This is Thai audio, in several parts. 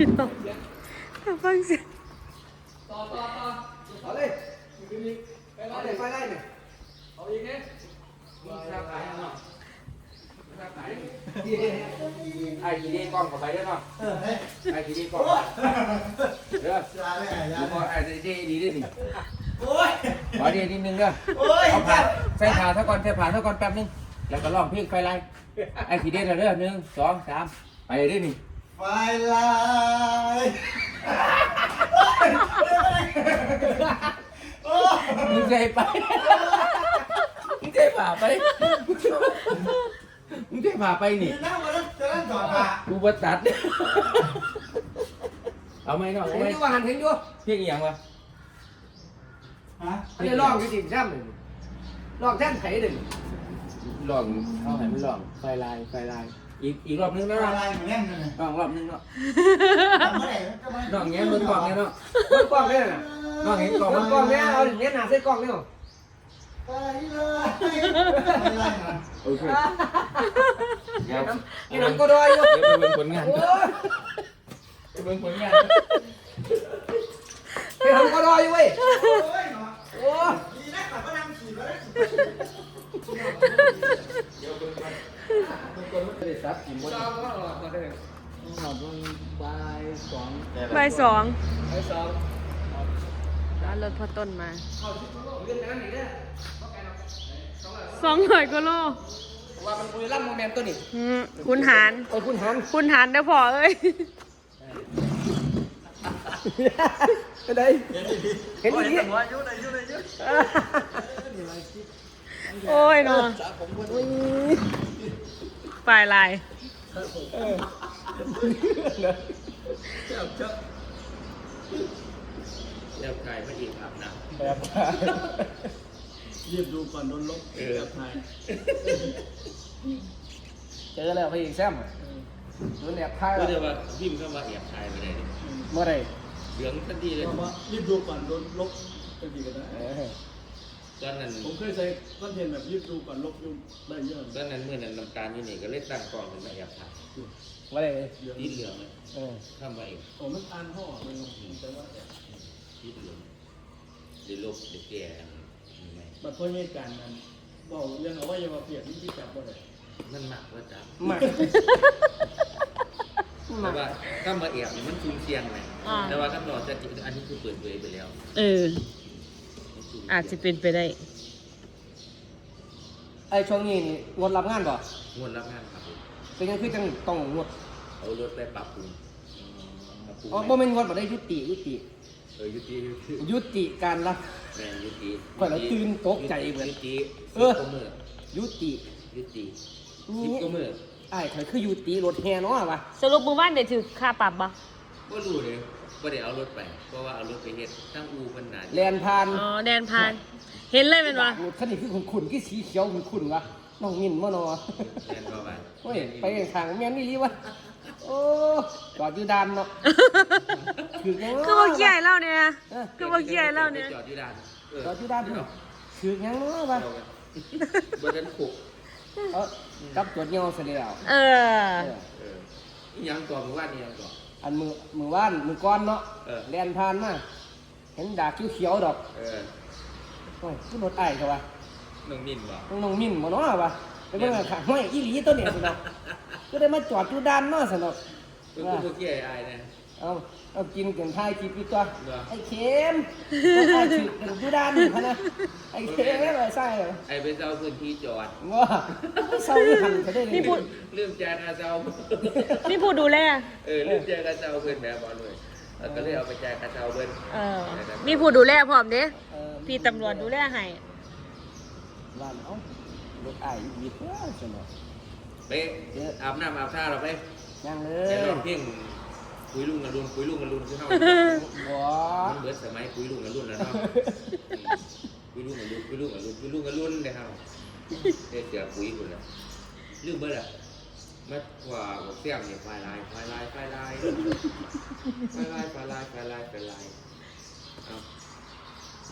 พี่น้องถ้าฟังเสียงต่อต่อต่อเอาเลยเอาเลยไฟไล่เนี่ยเอาอีกเนี่ยมีชาขายเนาะชาขายไอ้ทีนี้กล้องเข้าไปด้วยเนาะเออเฮ้ยไอ้ทีนี้กล้องเด้อยาเลยยาดูเลพอไอ้ทีนี้ดีด้วยนี่โอ้ยขอดีนิดนึงเด้อเอาผ่านใส่ผ่านซะก่อนใส่ผ่านซะก่อนแป๊บนึงแล้วก็ร้องเพลงไฟไล่ไอ้ทีเด็ดเด้อหนึ่งสองสามไปด้วยนี่ ไฟลายโอ้ยมึงใจไป มึงใจผ่าไป มึงใจผ่าไปนี่ นั่งมาแล้วจะนั่งจอดผ่ากูบัตัด เอาไหมเนาะเอาเห็นไหมอยู่ว่าหันเห็นอยู่เพียงอหย่างวะฮะอันนี้ลองอยู่สิซ้ำหนึ่งลองแท่นไถหนึ่งลองเอาให้มันลองไฟลายไฟลาย อีกอีกรอบนึงไฟนะเนาะลายเหมือนแน่นเลยลองรอบนึงเนาะทำเมื่อไหร่ก็ไม่น้องแง้มมือกล่องเนี่ยเนาะเบิ่งกล้องเนี่ยน่ะน้องเห็นกล่องเบิ่มันงกล้องเนี่ยเอาเนี้ยหนาใส่กล้องเนี่ยไฟลายไฟลายนะโอเคเดี๋ยวไอ้หนังก็ดอยอยู่เดี๋ยวไปเบิ่งผลงานโอ้ยไปเบิ่งผลงานไอ้หนังก็ดอยอยู่เว้ยโอ้ บิ่งก่อนมันจะได้ซับกินหมดจอมก็รอมาเด้อหอดมันบายสองบ่ายสองไอ้สองแล้วรถพ่อต้นมา เข้าที่โลกเรื่องนั้นนี่เด้อบ่ไกลหรอกสองร้อยสองร้อยกว่าโลเพราะว่ามันบุรีรัมย์โมเมนต์ตัวนี้อืมคุณหาร โอ้ยคุณหันคุณหารเด้อพ่อเอ้ย เป็นไงเห็นดีหัวยุ่งเลยยุ่งเลยยุ่งโอ้ยเนาะป ลายลายเดี๋ยวถ่ายมาอีครับนะเรียบดูก่อนโดนลบเออถ่ายเจอแล้วพี่แซมดูแนบท้ายก็แล้วเดี๋ยวว่าพิมพ์เข้ามาแอบถ่ายไปเลยดิเมื่อไรเหลืองทันทีเลยบอกว่ารีบดูก่อนโดนลบก็ดีกันนะ ตอนนั้นผมเคยใช้คอนเทนต์แบบรีบดูก่อนลบยุ่งได้เยอะตอนนั้นเมื่อนั้นน้ำตาลอยู่นี่ก็เลยตั้งกล้องขึ้นมาแอบถ่ายเมื่อไรเดี๋ยวติดเหลืองเลยเออข้ามมาเองผมมันอ่านห่อมันลงแต่ว่าติดเหลืองเดี๋ยวลบเดี๋ยวแก้อันนี้ไหมบัดพ่อเหตุการณ์นั้นบอกเรื่องเอาไว้อย่ามาเปรียบที่ที่จับบ่ได้มันหนักว่าจ้ะมาเพราะว่าถ้ามาแอบเนี่ยมันซุ่มเสี่ยงไงอ่าแต่ว่าถ้าเราจะอันนี้คือเปิดเผยไปแล้ว เออมันซุ่ม อาจจะเป็นไปได้ ไอ้ช่วงนี้นี่งดรับงานบ่งวดรับงานครับผมเป็นยังคือจังต้องงดเอารถไปปรับปรุงปรับปรุงอ๋อใหบ่ม่แม่นงดบ่ได้ยุติยุติเออยุติยุติยุติการรับ แมนยุติข่อยละตื่นตกใจเบิดยุติเออ สิบกว่ามือยุติยุตินี่สิบกว่ามือไอ้ายข่อยคือยุติรถแห่เนาะวะสรุปมือบ้านเดี๋ยวถือค่าปรับบ่ ก็รู้เลยว่าได้เอารถไป เพราะว่าเอารถไปเฮ็ดตั้งอูพันนานแลนผ่านอ๋อแดนพาน เห็นเลยเป็นวะรถคันนี้คือขุ่นๆคือสีเขียวขุ่นๆวะน้องมินบ่เนาะแมนก็ว่าโอ้ยไปข้างๆแม่นนี่ลีวะโอ้จอดอยู่ด้านเนาะคือยังคือว่าเกี่ยเล่าเนี่ยเออคือว่าเกี่ยเล่าเนี่ยจอดอยู่ด้านเจอดอยู่ด้านเนาะคือยังเนาะวะเอากันบนนั้นขุกเออกับจดเงาเสร็จแล้วเออเออเอออีหยังก่อนมือว่านนี่ยังก่อน อันมือมือว่านมือก้อนเนาะเออ แลนผ่านมาเห็นดากเขียวๆดอกเออโอ้ยคือรถไอ้ายเขาวะน้องมินบอกน้องน้องมินบ่เนาะวะไปเบิ่งข้างห้อยอีหลีตัวเนี่ยสิเนาะก็ได้มาจอดอยู่ด้านเนาะสิเนาะเพิ่งพูดเกี่ยไอ้ายนะ เอาเอากินกันท้ายคลิปอีกตัวเหรอไอ้เข็มไอ้ถือกันอยู่ด้านนี่พะนะไอ้เข็มไม่ไปใส่เลยไอ้ไปเจ้าพื้นที่จอดว่าเศร้าที่หันเขาได้เลยนี่พูดลืมแจกอาเจ้านี่ผู้ดูแลเออลืมแจกอาเจ้าเพื่อนแบบบอลเลยแล้วก็เลยเอาไปแจกอาเจ้าเพื่อนเออมีผู้ดูแลพร้อมเด้เออพี่ตำรวจดูแลให้บ้านเอ้าลูกไอ้อีกว่าสิเนาะไปอาบน้ำอาบท่าเราไปยังเลไปยลองเพ่ง คุยลุงกันรุนคุยลุงกันรุนคือเฮาบ่มันเบิดสมัยคุยลุงกันรุนแล้วเนาะคุยลุงกันรุนคุยลุงกันรุนคุยลุงกันรุนเลยเฮาเด็กเสือคุยคนละลืมเบิดอะมัดกว่าบอกเสียงเนี่ยไฟลายไฟลายไฟลายไฟลายไฟลายไฟลายไฟลายเอา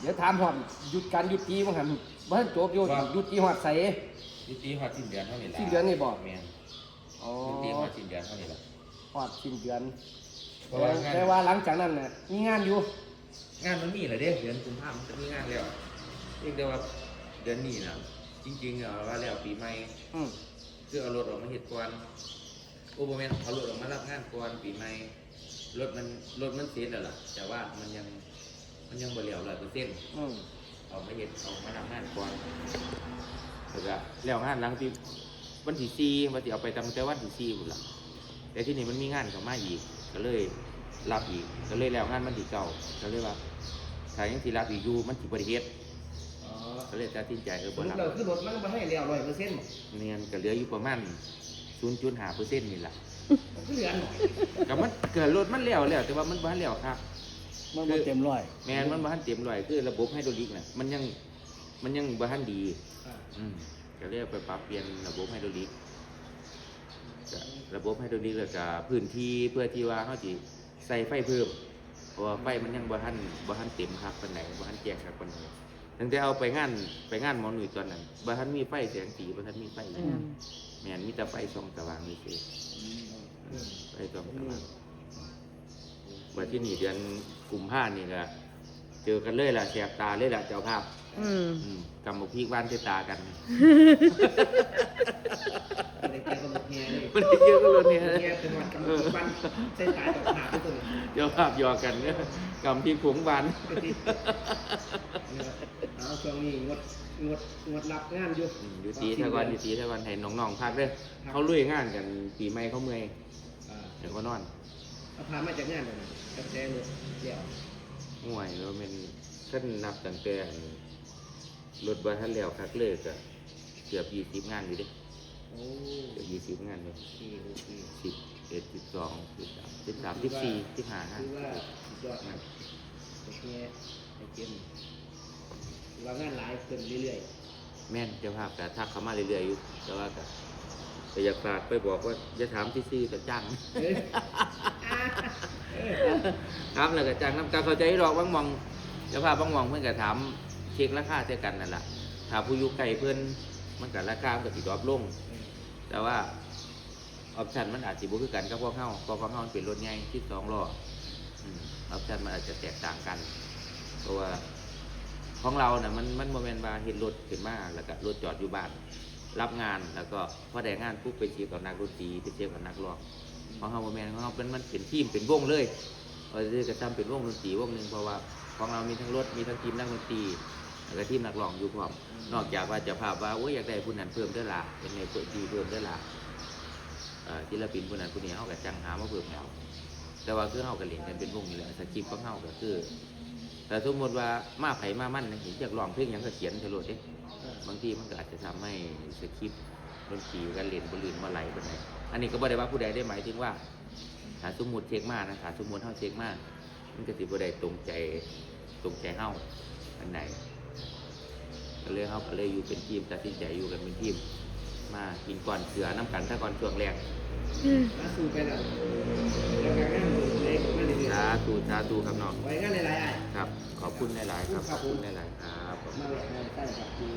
เดี๋ยวถามหอมหยุดการหยุดตีมั้งหันบ้านจบอยู่หยุดตีหอดใส่ยุติฮอดสิ้นเดือนเท่านี้แหละสิ้นเดือนนี่บ่แม่นอ๋อยุติฮอดสิ้นเดือนเท่านี้แหละหอดสิ้นเดือน เพราะว่างานแต่ว่าหลังจากนั้นน่ะมีงานอยู่ งานมันมีเหรอเด้เดือนกุมภาพันธ์มันจะมีงานแล้วเรียกได้ว่าเดือนนี้นะจริงๆเอาว่าแล้วปีใหม่อืมคือเอารถออกมาเฮ็ดก่อนโอ้บ่แม่นเอารถออกมารับงานก่อนปีใหม่รถมันรถมันเสร็จแล้วล่ะ แต่ว่ามันยังมันยังบ่แล้ว100%อืมเอามาเฮ็ดเอามาทำงานก่อนแล้วก็แล้วงานหลังที่วันที่สี่วันที่เอาไปตั้งแต่วันที่สี่พุ่นล่ะแต่ที่นี่มันมีงานเข้ามาอีก ก็เลยรับอีกก็เลยแล้วงานมันที่เก่าก็เลยว่าถ้ายังสิรับอีกอยู่มันสิบ่ได้เฮ็ดอ๋อก็เลยตัดสินใจเออสบ่รุปรับแล้วคือรถมันบ่ให้แล้วร้อยเปอร์เซ็นต์เนียนก็เหลืออยู่ประมาณ0.5%นี่ล่ะคือเหลือหน่อยก็มันเกิดรถมันแล้วแล้วแต่ว่ามันบ่ทันแล้วครับ มันบ่เต็มร้อยแม่นมันบ่ทันเต็มร้อยคือระบบไฮดรอลิกน่ะมันยังมันยังบ่ทันดีอ่าอืมก็เลยเอาไปปรับเปลี่ยนระบบไฮดรอลิกก็ ระบบไฮดรอลิกแล้วก็พื้นที่เพื่อที่ว่าเขาสิใส่ไฟเพิ่ม เพราะว่าไฟมันยังบ่ทันบ่ทันเต็มครับปานใดบ่ทันแจ้งครับปานใดตั้งแต่เอาไปงานไปงานหมอหนุ่ยตอนนั้นบ่ทันมีไฟแสงสีบ่ทันมีไฟอืม แม่นมีแต่ไฟส่องสว่างนี่สิไฟส่องสว่างว่าที่นี่เดือนกุมภาพันธ์นี่ก็เจอกันเลยล่ะแสบตาเลยล่ะเจ้าภาพ อืม อืมกำมาพีกบ้านเตตากัน อะไรเกี่ยวกับรถเลยมันได้เยอะก็เลยเนี่ยเมียเป็นวันกำลังบ้านเส้นสายต่อหาทุกคนเดี๋ยวภาพยอกันเนี่ยกำพีกผงบานเอาช่วงนี้งดงดงดรับงานอยู่อยู่ตีทะวันอยู่ตีทะวันให้น้องๆพักเด้อเขาลุยงานกันปีใหม่เขาเมื่อยเดี๋ยวก็นอนเอาพามาจากงานเลยกระแสเลยเดี๋ยวห่วยแล้วมันขั้นนับตั้งแต่รถบัสทันแล้วคักเลยก็เกือบยี่สิบงานอยู่ดิ โอ้เกือบยี่สิบงานเลยโอเคโอเคสิบเอ็ดสิบสองสิบสามสิบสามสิบสี่สิบห้างานคือว่าสุดยอดครับโอเคไอเกมถือว่างานหลายขึ้นเรื่อยแม่นเจ้าภาพก็ทักเข้ามาเรื่อยๆอยู่แต่ว่าก็แต่อยากฝากไปบอกว่าอย่าถามที่ซื้อแต่จ้างๆเอ้ยเอ้ยถามแล้วก็จ้างน้ำตาเข้าใจหรอกบางหมองเจ้าภาพบางหมองเพื่อนก็ถามเช็คราคาเท่ากันนั่นแหละถ้าผู้อยู่ไกลเพื่อน มันก็ราคามันก็สิดรอปลง แต่ว่าออปชันมันอาจจะบุคือกันกับพวกเข้าเพราะพวกเข้ามันเป็นรถใหญ่ที่สองล้ออืมออปชันมันอาจจะแตกต่างกันเพราะว่าของเราเนี่ยมันมันโมเมนต์บาเห็นรถขึ้นมาแล้วก็รถจอดอยู่บ้านรับงานแล้วก็พอได้งานปุ๊บไปเชียร์กับนักดนตรีไปเชียร์กับนักร้องของเราโมเมนต์ของเราเป็นมันเป็นทีมเป็นวงเลยเออจะทำเป็นวงดนตรีวงหนึ่งเพราะว่าของเรามีทั้งรถมีทั้งทีมนักดนตรี แล้วก็ทีมนักร้องอยู่พร้อมนอกจากว่าเจะภาพว่าโอ้ยอยากได้ผู้นั้นเพิ่มด้วยล่ะเป็นในเพิ่มดีเพิ่มด้วยล่ะเอ่อศิลปินผู้นั้นผู้นี้เขาก็จังหามาเพิ่มแล้วแต่ว่าคือเขาก็เล่นกันเป็นวงนี่แหละสคริปต์ของเขาก็คือ แต่สมมติว่ามาไผมามั่นนะเห็นอยากร้องเพลงหยังก็เขียนตลอดเด้บางทีมันก็อาจจะทำให้สคริปต์ดนตรีกันเล่นบนลื่นมาไหลไปไหนอันนี้ก็บ่ได้ว่าผู้ใดได้หมายถึงว่าถ้าสมมติเช็คมานะถ้าสมมติเฮาเช็คมามันก็สิบ่ได้ตรงใจตรงใจเฮาอันไหนก็ เลยเขาก็เลยอยู่เป็นทีมตัดสินใจอยู่กันเป็นทีม มากินก่อนเสือน้ำกันถ้าก่อนช่วงแรกมาสู่ไปแล้วแล้วก็งานเล็กมาเรื่อยสาธุสาธุครับน้องๆไว้งานหลายๆอะครับ ขอบคุณหลายๆครับขอบคุณหลายๆครับ มาเลยใช่ครับคือ